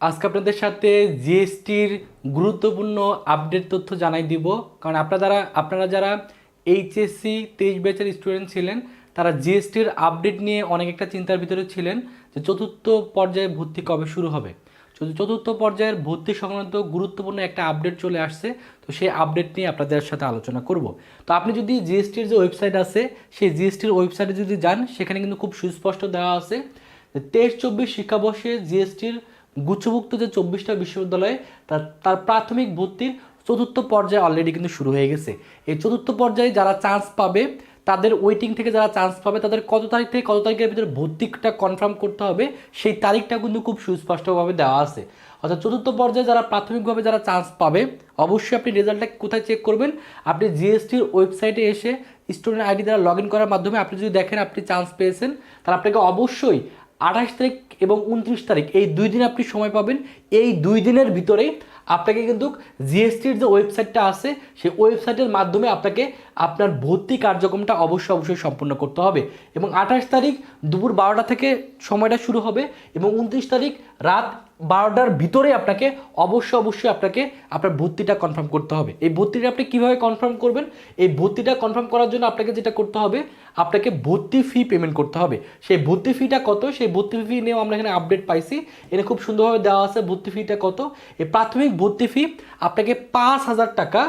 আজকে আপনাদের সাথে জিএসটির গুরুত্বপূর্ণ আপডেট তথ্য জানাই দিব। কারণ আপনারা আপনারা যারা এইচএসসি তেইশ ব্যাচের স্টুডেন্ট ছিলেন, তারা জিএসটির আপডেট নিয়ে অনেক একটা চিন্তার ভিতরে ছিলেন যে চতুর্থ পর্যায়ে ভর্তি কবে শুরু হবে। চতু- চতুর্থ পর্যায়ের ভর্তি সংক্রান্ত গুরুত্বপূর্ণ একটা আপডেট চলে আসছে, তো সেই আপডেট নিয়ে আপনাদের সাথে আলোচনা করব। তো আপনি যদি জিএসটির যে ওয়েবসাইট আছে, সেই জিএসটির ওয়েবসাইটে যদি যান, সেখানে কিন্তু খুব সুস্পষ্ট দেওয়া আছে তেইশ চব্বিশ শিক্ষাবর্ষে জিএসটির গুচ্ছভুক্ত যে চব্বিশটা বিশ্ববিদ্যালয়ে তার তার প্রাথমিক ভর্তির চতুর্থ পর্যায়ে অলরেডি কিন্তু শুরু হয়ে গেছে। এই চতুর্থ পর্যায়ে যারা চান্স পাবে, তাদের ওয়েটিং থেকে যারা চান্স পাবে, তাদের কত তারিখ থেকে কত তারিখের ভিতরে ভর্তিটা কনফার্ম করতে হবে, সেই তারিখটা কিন্তু খুব সুস্পষ্টভাবে দেওয়া আছে। অর্থাৎ চতুর্থ পর্যায়ে যারা প্রাথমিকভাবে যারা চান্স পাবে, অবশ্যই আপনি রেজাল্টটা কোথায় চেক করবেন? আপনি জিএসটির ওয়েবসাইটে এসে স্টুডেন্ট আইডি দ্বারা লগ ইন করার মাধ্যমে আপনি যদি দেখেন আপনি চান্স পেয়েছেন, তাহলে আপনাকে অবশ্যই আঠাশ তারিখ এবং উনত্রিশ তারিখ, এই দুই দিন আপনি সময় পাবেন। এই দুই দিনের ভিতরে আপনাকে কিন্তু জিএসটির যে ওয়েবসাইটটা আছে, সেই ওয়েবসাইটের মাধ্যমে আপনাকে আপনার ভর্তি কার্যক্রমটা অবশ্যই অবশ্যই সম্পন্ন করতে হবে। এবং আঠাশ তারিখ দুপুর বারোটা থেকে সময়টা শুরু হবে এবং উনত্রিশ তারিখ রাত বারোটার ভিতরে আপনাকে অবশ্যই অবশ্যই আপনাকে আপনার ভর্তিটা কনফার্ম করতে হবে। এই ভর্তিটা আপনি কীভাবে কনফার্ম করবেন? এই ভর্তিটা কনফার্ম করার জন্য আপনাকে যেটা করতে হবে, আপনাকে ভর্তি ফি পেমেন্ট করতে হবে। সেই ভর্তি ফিটা কত? সেই ভর্তি ফি নিয়েও আমরা এখানে আপডেট পাইছি। এখানে খুব সুন্দরভাবে দেওয়া আছে ভর্তি ফিটা কত? এই প্রাথমিক ভর্তি ফি আপনাকে পাঁচ হাজার টাকা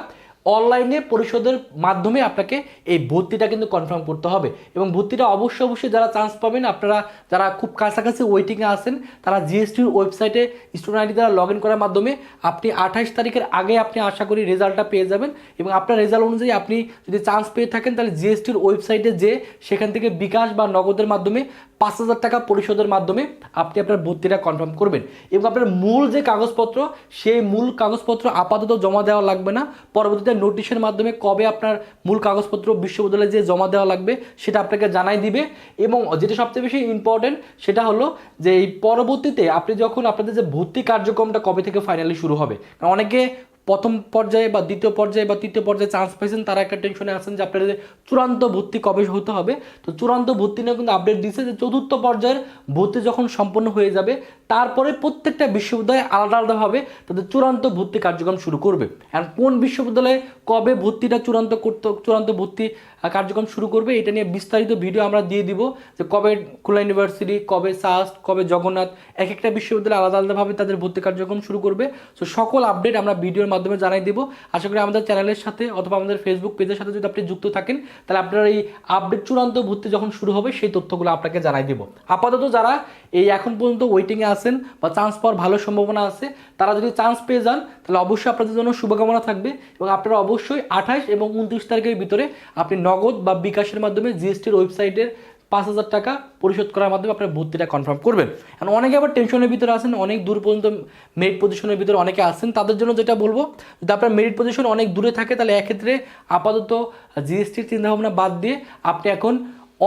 অনলাইনে পরিশোধের মাধ্যমে আপনাকে এই ভর্তিটা কিন্তু কনফার্ম করতে হবে। এবং ভর্তিটা অবশ্যই অবশ্যই যারা চান্স পাবেন, আপনারা যারা খুব কাছাকাছি ওয়েটিংয়ে আছেন, তারা জিএসটির ওয়েবসাইটে স্টুডেন্ট আইডি দ্বারা লগ ইন করার মাধ্যমে আপনি আঠাশ তারিখের আগে আপনি আশা করি রেজাল্টটা পেয়ে যাবেন। এবং আপনার রেজাল্ট অনুযায়ী আপনি যদি চান্স পেয়ে থাকেন, তাহলে জিএসটির ওয়েবসাইটে যে সেখান থেকে বিকাশ বা নগদের মাধ্যমে পাঁচ হাজার টাকা পরিশোধের মাধ্যমে আপনি আপনার ভর্তিটা কনফার্ম করবেন। এবং আপনার মূল যে কাগজপত্র, সেই মূল কাগজপত্র আপাতত জমা দেওয়া লাগবে না। পরবর্তীতে নোটিশের মাধ্যমে কবে আপনার মূল কাগজপত্র বিশ্ববিদ্যালয়ে যে জমা দেওয়া লাগবে সেটা আপনাকে জানাই দিবে। এবং যেটা সবচেয়ে বেশি ইম্পর্টেন্ট সেটা হলো যে এই পরবর্তীতে আপনি যখন আপনাদের যে ভর্তি কার্যক্রমটা কবে থেকে ফাইনালি শুরু হবে? কারণ অনেকে প্রথম পর্যায়ে বা দ্বিতীয় পর্যায়ে বা তৃতীয় পর্যায়ে চান্স পাইছেন, তারা একটা টেনশনে আছেন যে আপনাদের চূড়ান্ত ভর্তি কবে হতে হবে। তো চূড়ান্ত ভর্তি নিয়ে কিন্তু আপডেট দিচ্ছে যে চতুর্থ পর্যায়ের ভর্তি যখন সম্পন্ন হয়ে যাবে তারপরে প্রত্যেকটা বিশ্ববিদ্যালয়ে আলাদা আলাদাভাবে তাদের চূড়ান্ত ভর্তি কার্যক্রম শুরু করবে। আর কোন বিশ্ববিদ্যালয়ে কবে ভর্তিটা চূড়ান্ত করতে, চূড়ান্ত ভর্তি কার্যক্রম শুরু করবে, এটা নিয়ে বিস্তারিত ভিডিও আমরা দিয়ে দিব, যে কবে খুলনা ইউনিভার্সিটি, কবে সাস্ট কবে জগন্নাথ এক একটা বিশ্ববিদ্যালয় আলাদা আলাদাভাবে তাদের ভর্তি কার্যক্রম শুরু করবে। তো সকল আপডেট আমরা ভিডিওর মাধ্যমে জানাই দিব। আশা করি আমাদের চ্যানেলের সাথে অথবা আমাদের ফেসবুক পেজের সাথে যদি আপনি যুক্ত থাকেন, তাহলে আপনার এই আপডেট চূড়ান্ত ভর্তি যখন শুরু হবে, সেই তথ্যগুলো আপনাকে জানাই দিব। আপাতত যারা এই এখন পর্যন্ত ওয়েটিংয়ে আছেন বা চান্স পাওয়ার ভালো সম্ভাবনা আছে, তারা যদি চান্স পেয়ে যান, তাহলে অবশ্যই আপনাদের জন্য শুভকামনা থাকবে এবং আপনারা অবশ্যই আঠাশ এবং উনত্রিশ তারিখের ভিতরে আপনি নগদ বা বিকাশের মাধ্যমে জিএসটির ওয়েবসাইটের পাঁচ হাজার টাকা পরিশোধ করার মাধ্যমে আপনার ভর্তিটা কনফার্ম করবেন। কারণ অনেকে আবার টেনশনের ভিতরে আছেন, অনেক দূর পর্যন্ত মেরিট পজিশনের ভিতরে অনেকে আছেন, তাদের জন্য যেটা বলব, যদি আপনার মেরিট পজিশন অনেক দূরে থাকে, তাহলে এক্ষেত্রে আপাতত জিএসটির চিন্তাভাবনা বাদ দিয়ে আপনি এখন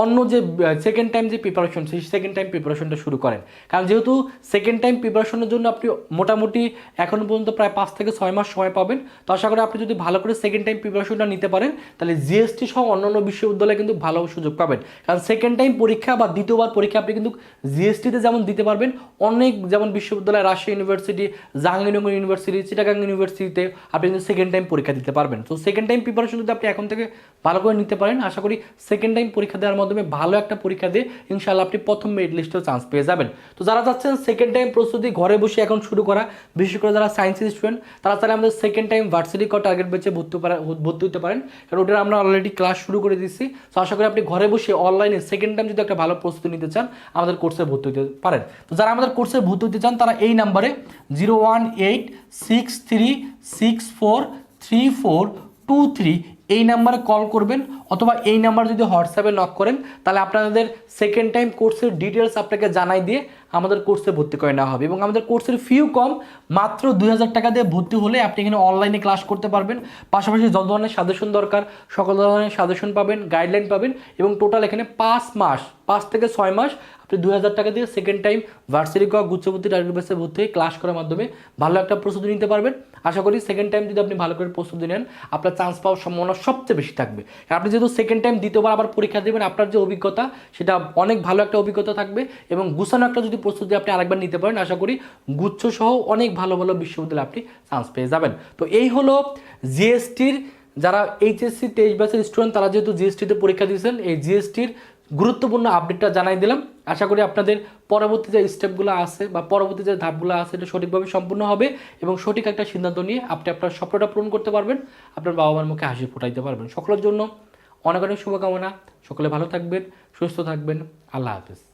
অন্য যে সেকেন্ড টাইম যে প্রিপারেশন সেই সেকেন্ড টাইম প্রিপারেশনটা শুরু করেন। কারণ যেহেতু সেকেন্ড টাইম প্রিপারেশনের জন্য আপনি মোটামুটি এখনও পর্যন্ত প্রায় পাঁচ থেকে ছয় মাস সময় পাবেন। তো আশা করি আপনি যদি ভালো করে সেকেন্ড টাইম প্রিপারেশনটা নিতে পারেন, তাহলে জিএসটি সহ অন্যান্য বিশ্ববিদ্যালয়ে কিন্তু ভালো সুযোগ পাবেন। কারণ সেকেন্ড টাইম পরীক্ষা বা দ্বিতীয়বার পরীক্ষা আপনি কিন্তু জিএসটিতে যেমন দিতে পারবেন, অনেক যেমন বিশ্ববিদ্যালয়, রাজশাহী ইউনিভার্সিটি জাহাঙ্গীরনগর ইউনিভার্সিটি চিটাগাং ইউনিভার্সিটিতে আপনি কিন্তু সেকেন্ড টাইম পরীক্ষা দিতে পারবেন। তো সেকেন্ড টাইম প্রিপারেশন যদি আপনি এখন থেকে ভালো করে নিতে পারেন, আশা করি সেকেন্ড টাইম পরীক্ষা দেওয়ার মাধ্যমে ভালো একটা পরীক্ষা দিয়ে ইনশাল্লাহ আপনি প্রথম মেরিট লিস্টেও চান্স পেয়ে যাবেন। তো যারা চাচ্ছেন সেকেন্ড টাইম প্রস্তুতি ঘরে বসে এখন শুরু করা, বিশেষ করে যারা সায়েন্সের স্টুডেন্ট তারা তাহলে আমাদের সেকেন্ড টাইম ভার্সিটি ক টার্গেট বেচে ভর্তি ভর্তি হতে পারেন। কারণ ওটা আমরা অলরেডি ক্লাস শুরু করে দিচ্ছি তো আশা করি আপনি ঘরে বসে অনলাইনে সেকেন্ড টাইম যদি একটা ভালো প্রস্তুতি নিতে চান, আমাদের কোর্সে ভর্তি হতে পারেন। তো যারা আমাদের কোর্সে ভর্তি হতে চান, তারা এই নাম্বারে zero one eight six three six four three four two three এই নাম্বারে কল করবেন। অথবা এই নাম্বার যদি হোয়াটসঅ্যাপে নক করেন, তাহলে আপনাদের সেকেন্ড টাইম কোর্সের ডিটেলস আপনাকে জানাই দিয়ে আমাদের কোর্সে ভর্তি করে নেওয়া হবে। এবং আমাদের কোর্সের ফিও কম, মাত্র দুই হাজার টাকা দিয়ে ভর্তি হলে আপনি এখানে অনলাইনে ক্লাস করতে পারবেন। পাশাপাশি যত ধরনের সাজেশন দরকার, সকল ধরনের সাজেশন পাবেন গাইডলাইন পাবেন এবং টোটাল এখানে পাঁচ মাস, পাঁচ থেকে ছয় মাস আপনি দুই হাজার টাকা দিয়ে সেকেন্ড টাইম ভার্সিটি ক গুচ্ছবর্তী টার্গেট বেসে ভর্তি হয়ে ক্লাস করার মাধ্যমে ভালো একটা প্রস্তুতি নিতে পারবেন। আশা করি সেকেন্ড টাইম যদি আপনি ভালো করে প্রস্তুতি নেন, আপনার চান্স পাওয়ার সম্ভাবনা সবচেয়ে বেশি থাকবে। আপনি যেহেতু সেকেন্ড টাইম দ্বিতীয়বার আবার পরীক্ষা দেবেন, আপনার যে অভিজ্ঞতা, সেটা অনেক ভালো একটা অভিজ্ঞতা থাকবে এবং গুছানো একটা যদি প্রস্তুতি আপনি আরেকবার নিতে পারেন, আশা করি গুচ্ছ সহ অনেক ভালো ভালো বিশ্ববিদ্যালয়ে আপনি চান্স পেয়ে যাবেন। তো এই হলো জিএসটির যারা এইচএসসি তেইশ ব্যাচের স্টুডেন্ট তারা যেহেতু জিএসটিতে পরীক্ষা দিয়েছেন, এই জিএসটির গুরুত্বপূর্ণ আপডেটটা জানাই দিলাম। আশা করি আপনাদের পরবর্তী যে স্টেপগুলো আছে বা পরবর্তী যে ধাপগুলো আছে, এটা সঠিকভাবে সম্পূর্ণ হবে এবং সঠিক একটা সিদ্ধান্ত নিয়ে আপনি আপনার স্বপ্নটা পূরণ করতে পারবেন, আপনার বাবা মার মুখে হাসি ফোটাইতে পারবেন। সকলের জন্য অনেক অনেক শুভকামনা। সকলে ভালো থাকবেন সুস্থ থাকবেন। আল্লাহ হাফিজ।